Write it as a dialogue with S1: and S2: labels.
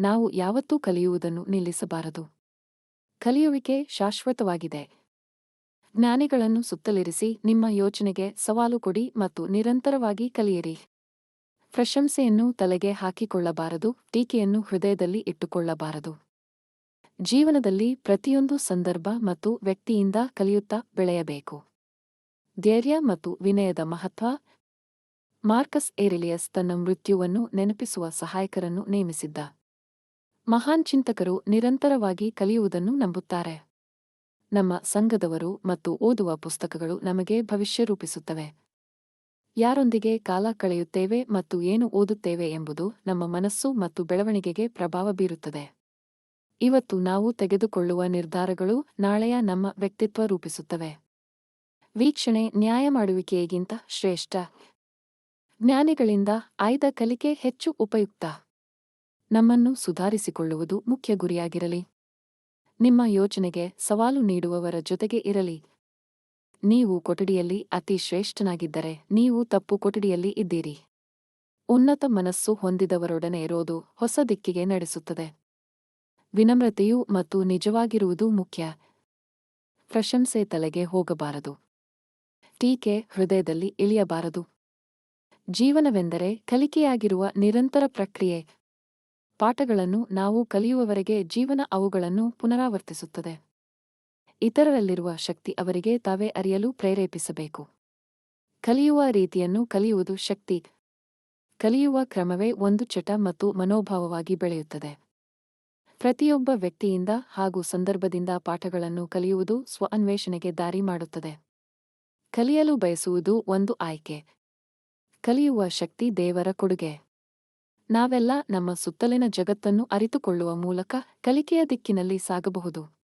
S1: ನಾವು ಯಾವತ್ತೂ ಕಲಿಯುವುದನ್ನು ನಿಲ್ಲಿಸಬಾರದು. ಕಲಿಯುವಿಕೆ ಶಾಶ್ವತವಾಗಿದೆ. ಜ್ಞಾನಿಗಳನ್ನು ಸುತ್ತಲಿರಿಸಿ ನಿಮ್ಮ ಯೋಚನೆಗೆ ಸವಾಲು ಕೊಡಿ ಮತ್ತು ನಿರಂತರವಾಗಿ ಕಲಿಯಿರಿ. ಪ್ರಶಂಸೆಯನ್ನು ತಲೆಗೆ ಹಾಕಿಕೊಳ್ಳಬಾರದು, ಟೀಕೆಯನ್ನು ಹೃದಯದಲ್ಲಿ ಇಟ್ಟುಕೊಳ್ಳಬಾರದು. ಜೀವನದಲ್ಲಿ ಪ್ರತಿಯೊಂದು ಸಂದರ್ಭ ಮತ್ತು ವ್ಯಕ್ತಿಯಿಂದ ಕಲಿಯುತ್ತಾ ಬೆಳೆಯಬೇಕು. ಧೈರ್ಯ ಮತ್ತು ವಿನಯದ ಮಹತ್ವ. ಮಾರ್ಕಸ್ ಏರಿಲಿಯಸ್ ತನ್ನ ಮೃತ್ಯುವನ್ನು ನೆನಪಿಸುವ ಸಹಾಯಕರನ್ನು ನೇಮಿಸಿದ್ದ. ಮಹಾನ್ ಚಿಂತಕರು ನಿರಂತರವಾಗಿ ಕಲಿಯುವುದನ್ನು ನಂಬುತ್ತಾರೆ. ನಮ್ಮ ಸಂಘದವರು ಮತ್ತು ಓದುವ ಪುಸ್ತಕಗಳು ನಮಗೆ ಭವಿಷ್ಯ ರೂಪಿಸುತ್ತವೆ. ಯಾರೊಂದಿಗೆ ಕಾಲ ಕಳೆಯುತ್ತೇವೆ ಮತ್ತು ಏನು ಓದುತ್ತೇವೆ ಎಂಬುದು ನಮ್ಮ ಮನಸ್ಸು ಮತ್ತು ಬೆಳವಣಿಗೆಗೆ ಪ್ರಭಾವ ಬೀರುತ್ತದೆ. ಇವತ್ತು ನಾವು ತೆಗೆದುಕೊಳ್ಳುವ ನಿರ್ಧಾರಗಳು ನಾಳೆಯ ನಮ್ಮ ವ್ಯಕ್ತಿತ್ವ ರೂಪಿಸುತ್ತವೆ. ವೀಕ್ಷಣೆ ನ್ಯಾಯ ಮಾಡುವಿಕೆಗಿಂತ ಶ್ರೇಷ್ಠ. ಜ್ಞಾನಿಗಳಿಂದ ಆಯ್ದ ಕಲಿಕೆ ಹೆಚ್ಚು ಉಪಯುಕ್ತ. ನಮ್ಮನ್ನು ಸುಧಾರಿಸಿಕೊಳ್ಳುವುದು ಮುಖ್ಯ ಗುರಿಯಾಗಿರಲಿ. ನಿಮ್ಮ ಯೋಚನೆಗೆ ಸವಾಲು ನೀಡುವವರ ಜೊತೆಗೆ ಇರಲಿ. ನೀವು ಕೊಠಡಿಯಲ್ಲಿ ಅತಿ ಶ್ರೇಷ್ಠನಾಗಿದ್ದರೆ ನೀವು ತಪ್ಪು ಕೊಠಡಿಯಲ್ಲಿ ಇದ್ದೀರಿ. ಉನ್ನತ ಮನಸ್ಸು ಹೊಂದಿದವರೊಡನೆ ಇರೋದು ಹೊಸ ದಿಕ್ಕಿಗೆ ನಡೆಸುತ್ತದೆ. ವಿನಮ್ರತೆಯು ಮತ್ತು ನಿಜವಾಗಿರುವುದು ಮುಖ್ಯ. ಪ್ರಶಂಸೆ ತಲೆಗೆ ಹೋಗಬಾರದು. ಟೀಕೆ ಹೃದಯದಲ್ಲಿ ಇಳಿಯಬಾರದು. ಜೀವನವೆಂದರೆ ಕಲಿಕೆಯಾಗಿರುವ ನಿರಂತರ ಪ್ರಕ್ರಿಯೆ. ಪಾಠಗಳನ್ನು ನಾವು ಕಲಿಯುವವರೆಗೆ ಜೀವನ ಅವುಗಳನ್ನು ಪುನರಾವರ್ತಿಸುತ್ತದೆ. ಇತರರಲ್ಲಿರುವ ಶಕ್ತಿ ಅವರಿಗೆ ತಾವೇ ಅರಿಯಲು ಪ್ರೇರೇಪಿಸಬೇಕು. ಕಲಿಯುವ ರೀತಿಯನ್ನು ಕಲಿಯುವುದು ಶಕ್ತಿ. ಕಲಿಯುವ ಕ್ರಮವೇ ಒಂದು ಚಟ ಮತ್ತು ಮನೋಭಾವವಾಗಿ ಬೆಳೆಯುತ್ತದೆ. ಪ್ರತಿಯೊಬ್ಬ ವ್ಯಕ್ತಿಯಿಂದ ಹಾಗೂ ಸಂದರ್ಭದಿಂದ ಪಾಠಗಳನ್ನು ಕಲಿಯುವುದು ಸ್ವ ಅನ್ವೇಷಣೆಗೆ ದಾರಿ ಮಾಡುತ್ತದೆ. ಕಲಿಯಲು ಬಯಸುವುದು ಒಂದು ಆಯ್ಕೆ. ಕಲಿಯುವ ಶಕ್ತಿ ದೇವರ ಕೊಡುಗೆ. ನಾವೆಲ್ಲ ನಮ್ಮ ಸುತ್ತಲಿನ ಜಗತ್ತನ್ನು ಅರಿತುಕೊಳ್ಳುವ ಮೂಲಕ ಕಲಿಕೆಯ ದಿಕ್ಕಿನಲ್ಲಿ ಸಾಗಬಹುದು.